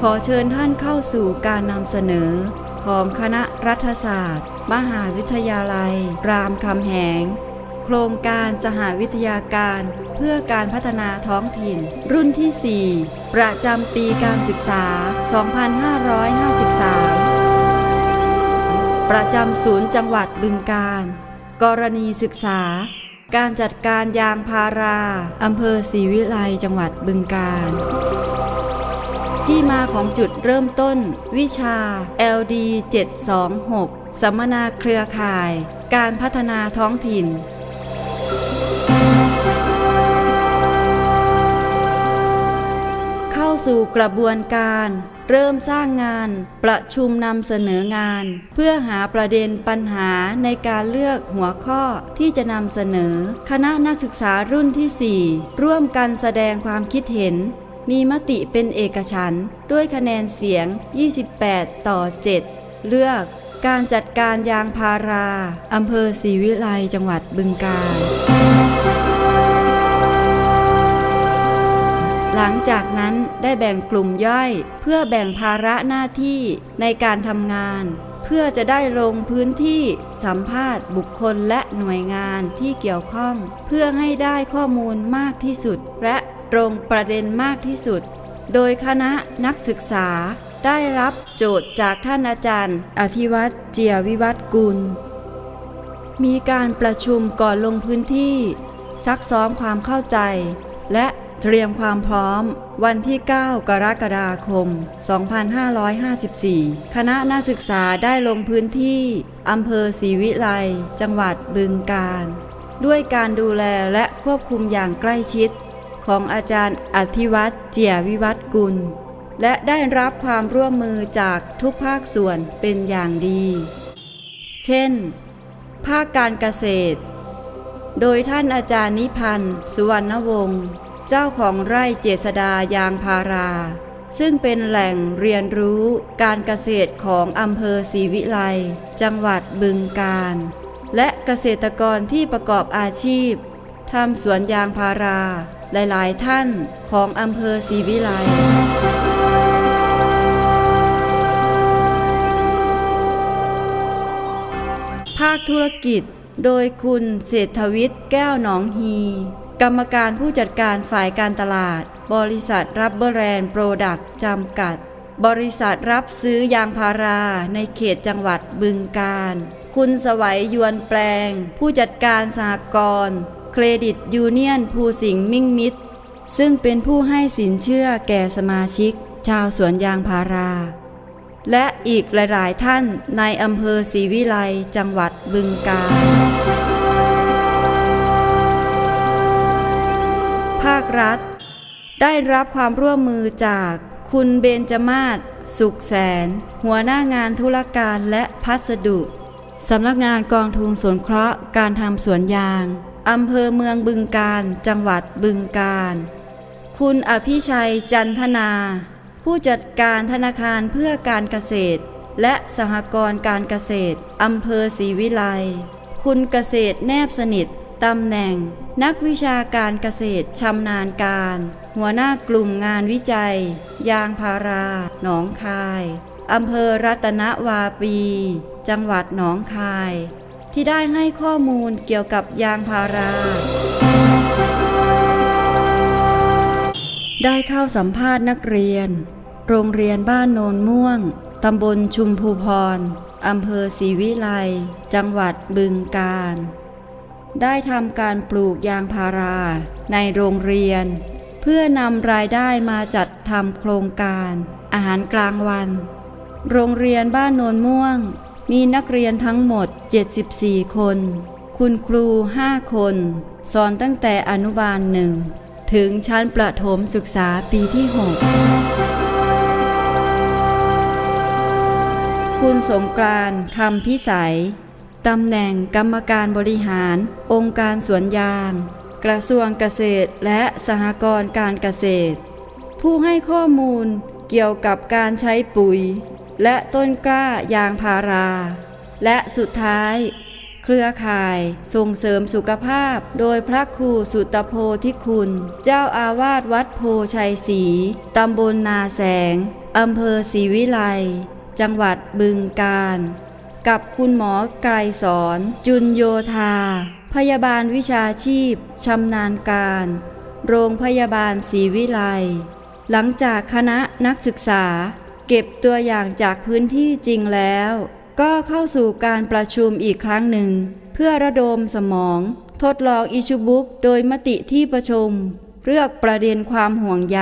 ขอเชิญท่านเข้าสู่การนำเสนอ ของคณะรัฐศาสตร์ มหาวิทยาลัย รามคำแหง โครงการสหวิทยาการเพื่อการพัฒนาท้องถิ่น รุ่นที่ 4 ประจำปีการศึกษา 2553 ประจำศูนย์จังหวัดบึงการ กรณีศึกษา การจัดการยางพารา อำเภอศรีวิไลจังหวัดบึงการ ที่มาของจุดเริ่มต้น วิชา LD 726สัมมนาเครือข่าย การพัฒนาท้องถิ่น เข้าสู่กระบวนการ เริ่มสร้างงาน ประชุมนำเสนองาน เพื่อหาประเด็นปัญหาในการเลือกหัวข้อที่จะนำเสนอ คณะนักศึกษารุ่นที่ 4 ร่วมกันแสดงความคิดเห็น มีมติเป็นเอกฉันท์ด้วยคะแนนเสียง 28 ต่อ 7 เลือกการจัดการยางพาราอำเภอศรีวิไลจังหวัดบึงกาฬหลังจากนั้นได้แบ่งกลุ่มย่อยเพื่อแบ่งภาระหน้าที่ในการทำงาน เพื่อจะได้ลงพื้นที่สัมภาษณ์บุคคลและหน่วยงานที่เกี่ยวข้อง เพื่อให้ได้ข้อมูลมากที่สุด และ ตรงประเด็นมากที่สุด โดยคณะนักศึกษาได้รับโจทย์จากท่านอาจารย์ อธิวัตรเจียวิวัฒน์กุล มีการประชุมก่อนลงพื้นที่ ซักซ้อมความเข้าใจ และเตรียมความพร้อม วันที่ 9 กรกฎาคม 2554 คณะนักศึกษาได้ลงพื้นที่อำเภอศรีวิไลจังหวัดบึงกาฬด้วยการดูแลและควบคุมอย่างใกล้ชิด ของอาจารย์อธิวัตรเจียวิวัฒกุล และได้รับความร่วมมือจากทุกภาคส่วนเป็นอย่างดี เช่น ภาคการเกษตร โดยท่านอาจารย์นิพันธ์สุวรรณวงศ์เจ้าของไร่เจษดายางพารา ซึ่งเป็นแหล่งเรียนรู้การเกษตรของอำเภอศรีวิไลจังหวัดบึงกาฬและเกษตรกรที่ประกอบอาชีพ ทำสวนยางพารา หลายๆ ท่านของอำเภอศรีวิไลภาคธุรกิจโดยคุณเศรษฐวิทย์แก้วหนองฮี กรรมการผู้จัดการฝ่ายการตลาด บริษัทรับเบอร์แรนด์โปรดักต์จำกัด บริษัทรับซื้อยางพาราในเขตจังหวัดบึงกาฬคุณสวัยยวนแปลง ผู้จัดการสหกรณ์ เครดิตยูเนียนภูสิงห์มิ่งมิตร ซึ่งเป็นผู้ให้สินเชื่อแก่สมาชิก ชาวสวนยางพารา และอีกหลาย ๆ ท่านในอำเภอศรีวิไลจังหวัดบึงกาฬภาครัฐ ได้รับความร่วมมือจากคุณเบญจมาศสุขแสน หัวหน้างานธุรการและพัสดุ สำนักงานกองทุนสงเคราะห์การทำสวนยาง อำเภอเมืองบึงกาฬจังหวัดบึงกาฬคุณอภิชัยจันทนา ผู้จัดการธนาคารเพื่อการเกษตร และสหกรณ์การเกษตรอำเภอศรีวิไล คุณเกษตรแนบสนิทตำแหน่ง นักวิชาการเกษตรชำนาญการ หัวหน้ากลุ่มงานวิจัย ยางพารา หนองคายอำเภอรัตนวาปี จังหวัดหนองคาย ที่ได้ให้ข้อมูลเกี่ยวกับยางพารา ได้เข้าสัมภาษณ์นักเรียน โรงเรียนบ้านโนนม่วง ตำบลชุมพูพร อำเภอศรีวิไล จังหวัดบึงกาฬ ได้ทำการปลูกยางพาราในโรงเรียน เพื่อนำรายได้มาจัดทำโครงการ อาหารกลางวัน โรงเรียนบ้านโนนม่วง มีนักเรียนทั้งหมด 74 คน คุณครู 5 คน สอนตั้งแต่อนุบาลหนึ่งถึงชั้นประถมศึกษาปีที่ 6 คุณสงกรานต์คำพิสัย ตำแหน่งกรรมการบริหาร องค์การสวนยาง กระทรวงเกษตรและสหกรณ์การเกษตร ผู้ให้ข้อมูลเกี่ยวกับการใช้ปุ๋ย และต้นกล้ายางพารา และสุดท้าย เครือข่ายส่งเสริมสุขภาพ โดยพระครูสุตโพธิคุณ เจ้าอาวาสวัดโพชัยศรีตำบลนาแสงอำเภอศรีวิไลจังหวัดบึงกาฬกับคุณหมอไกรสอนจุนโยธา พยาบาลวิชาชีพชำนาญการ โรงพยาบาลศรีวิไลหลังจากคณะนักศึกษา เก็บตัวอย่างจากพื้นที่จริงแล้ว ก็เข้าสู่การประชุมอีกครั้งหนึ่ง เพื่อระดมสมอง ทดลองอิชูบุกโดยมติที่ประชุม เลือกประเด็นความห่วงใย